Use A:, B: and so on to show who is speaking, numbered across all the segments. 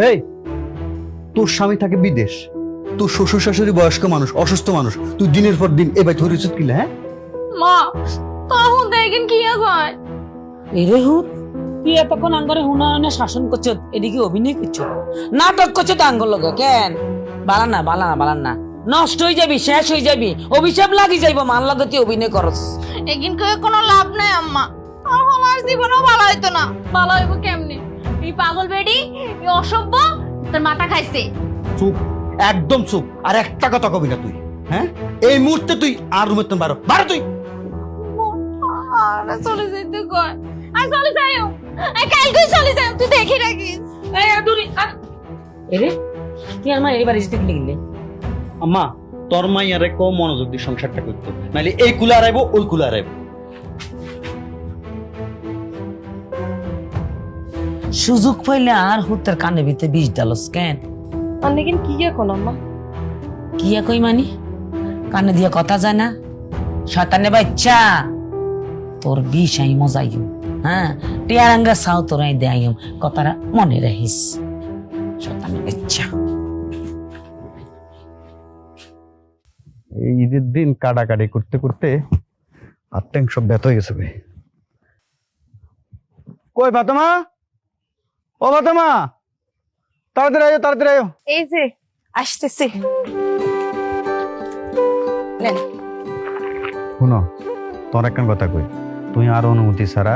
A: এই তোর স্বামী থাকে বিদেশ। তোর শ্বশুর শাশুড়ি বয়স্ক মানুষ অসুস্থ মানুষ তুই দিনের পর দিন এবার ধরে উচিত কিলে হ্যাঁ?
B: মা তখন দেখেন কি কয়
C: এরে হুত তুই এতক্ষণ আঙ্গরে হুনায়নে শাসন করছ এদিকে অভিনয় করছ? নাটক করছ তো আঙ্গর লগে কেন? বালা না বালা না বালা না। নষ্ট হয়ে যাবি শেষ হয়ে যাবি অভিশাপ লাগি যাইব মান লাগে তুই অভিনয় করস।
B: এগিন কয়ে কোনো লাভ নাই আম্মা। আমার জীবনও ভালো হইতো না। ভালো হইব কেমনে? এই পাগল বেডি? এই অসভ্য? তোর মাথা খাইছে।
A: চুপ একদম চুপ। আর একটা কথা কবি না তুই হ্যাঁ? এই মুহূর্তে তুই আর রুমের তো বারো বারো তুই।
B: আরে চলে যাইতে কয় আর চলে যাইও। এই কালকে চলে যাই তুই দেখি রাখিস।
C: এই আর দূরে আর। এরে তুই আমার গেলে
A: আম্মা তোর মাইয়ারে কো মনোযোগ দিয়ে সংসারটা করতো নাহলে এই কুলা আরাইবো ওই কুলা আরাইবো
C: সুযোগ পাইলে আর হুতের কানে ভিতরে বিষ ডালস কেন?
B: অনেকিন কি এখন আম্মা?
C: কি কই মানি? কানে দিয়ে কথা যায় না? শয়তানে বাচ্চা! তোর বিষ আমি মজাইম হ্যাঁ? টিয়ারাঙ্গা সাও তোরাই দেয়াইম কথাটা মনে রাখিস। শয়তানে বাচ্চা!
A: এই ঈদের দিন কাটাকাটি করতে করতে আর সব ব্যথ হয়ে গেছে বে। কই ফাতেমা? ও ফাতেমা তাড়াতাড়ি আয়ো তাড়াতাড়ি আয়ো।
B: এই যে আসতেছি। নেন।
A: শুনো তোর একখান কথা কই। তুই আর অনুমতি ছাড়া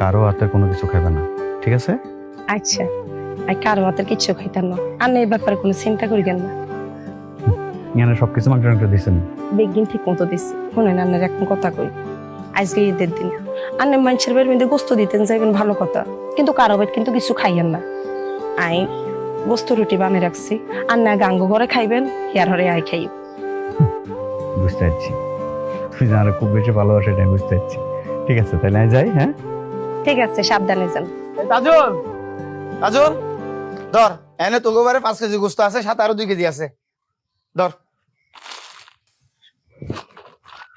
A: কারও হাতে কোনো কিছু খাবে না ঠিক আছে?
D: আচ্ছা আর কারও হাতের কিচ্ছু খাইতাম না। আর এই ব্যাপারে কোনো চিন্তা করিবেন না।
A: এখানে সবকিছু মাংস দিছেন।
D: বেগিন ঠিক মতো দিচ্ছি শুনেন আন্নার এখন কথা কই। আজকে ঈদের দিন। আন্নে মানুষের বাড়ির মধ্যে গোস্ত দিতেন যাইবেন ভালো কথা। কিন্তু কারও বাড়ি কিন্তু কিছু খাইয়েন না। আই গোস্ত রুটি বানিয়ে রাখছি। আন্না গাঙ্গ ঘরে খাইবেন হেয়ার হরে আই খাই
A: বুঝতে পারছি। তুই যারা খুব বেশি ভালোবাসে এটা আমি বুঝতে পারছি। ঠিক আছে তাহলে আমি যাই হ্যাঁ?
D: ঠিক আছে সাবধানে যান।
E: কাজল কাজল ধর এনে তোকে পাঁচ কেজি গুস্ত আছে সাত আরও দুই কেজি আছে। ধর।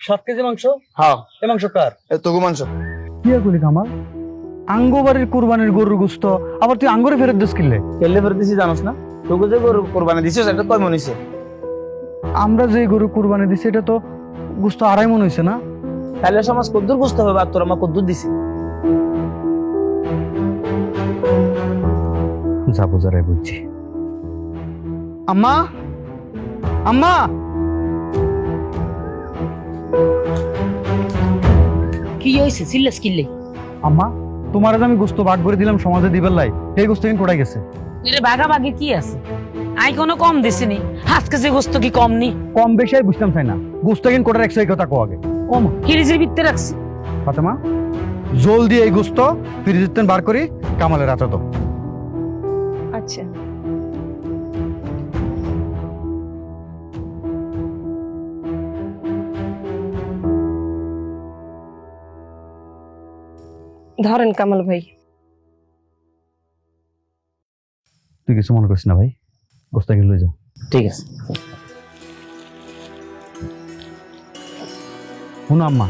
A: সাত কেজি মাংস?
E: হ্যাঁ।
A: এ মাংস কার?
E: এ তোগু মাংস।
A: কি করি কামাল? আঙ্গবাড়ির কুরবানির গরুর গুস্ত আবার তুই আঙ্গরে ফেরত দিস কিনলে
E: কেলে ফেরত দিছি জানোস না? তোকে যে গরু কোরবানি দিছিস এটা কয় মন হইছে?
A: আমরা যে গরু কুরবানি দিছি এটা তো গুস্ত আড়াই মন হয়েছে না?
E: তাহলে সমাজ কদ্দুর গুস্ত হবে আর তোর আমার কদ্দুর দিছি।
A: যা বোঝারাই বুঝছি। আম্মা! আম্মা!
C: হয়েছে সিল্লাস
A: আম্মা তোমার আজ আমি গোস্ত ভাগ করে দিলাম সমাজে দিবার লাই সেই গোস্ত কিন্তু কোটাই গেছে?
C: বাঘে কি আছে? আই কোনো কম দিছিনি হাত কেজি গোস্ত কি কম নি?
A: কম বেশি আমি বুঝতাম চাই না। গোস্ত কিন্তু কোটার একশো কথা কো আগে। কম।
C: ফ্রিজের ভিতরে রাখছি।
A: ফাতেমা জলদি এই গোস্ত ফ্রিজের বার করি কামালের রাতে তো
D: আচ্ছা। ধরেন কামাল ভাই।
A: তুই কিছু মনে করিস না ভাই গোস্ত গিয়ে লয়ে যা।
E: ঠিক আছে।
A: শুনো আম্মা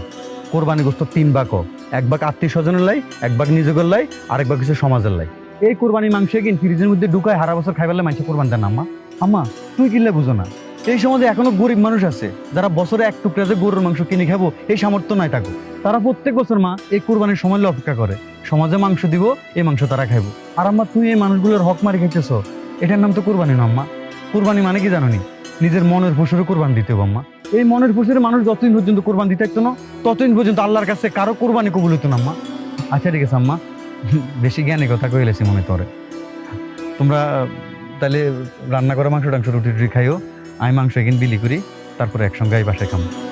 A: কোরবানি গোস্ত তিন ভাগ হ। এক ভাগ আত্মীয় স্বজনের লাই এক ভাগ নিজের লাই আর এক ভাগ কিছু সমাজের লাই। এই কোরবানি মাংস কিন ফ্রিজের মধ্যে ঢুকায় হারা বছর খাইবার মাংস কোরবান দেন আম্মা। আম্মা তুই কিনলে বুঝো না। এই সমাজে এখনও গরিব মানুষ আছে, যারা বছরে এক টুকরা যে গরুর মাংস কিনে খাব, এই সামর্থ্য নাই থাকো তারা প্রত্যেক বছর মা, এই কোরবানির সময় অপেক্ষা করে। সমাজে মাংস দিব, এই মাংস তারা খাইবো। আর আম্মা তুই এই মানুষগুলোর হক মারি খাইতেছ। এটার নাম তো কোরবানি না আম্মা। কোরবানি মানে কি জানো নি নিজের মনের পশুরে কোরবান দিতে হবে আম্মা। এই মনের পশুরে মানুষ যতদিন পর্যন্ত কোরবান দিতে থাকতো না, ততদিন পর্যন্ত আল্লাহর কাছে কারও কোরবানি কবুল হতো না আম্মা। আচ্ছা ঠিক আছে আম্মা। বেশি জ্ঞানী কথা কইলেছি মনে করে তোমরা তাহলে রান্না করা মাংস টাংস রুটি টুটি খাইও। আমি মাংস এখানে বিলি করি তারপরে একসঙ্গে এই বাসায় খাব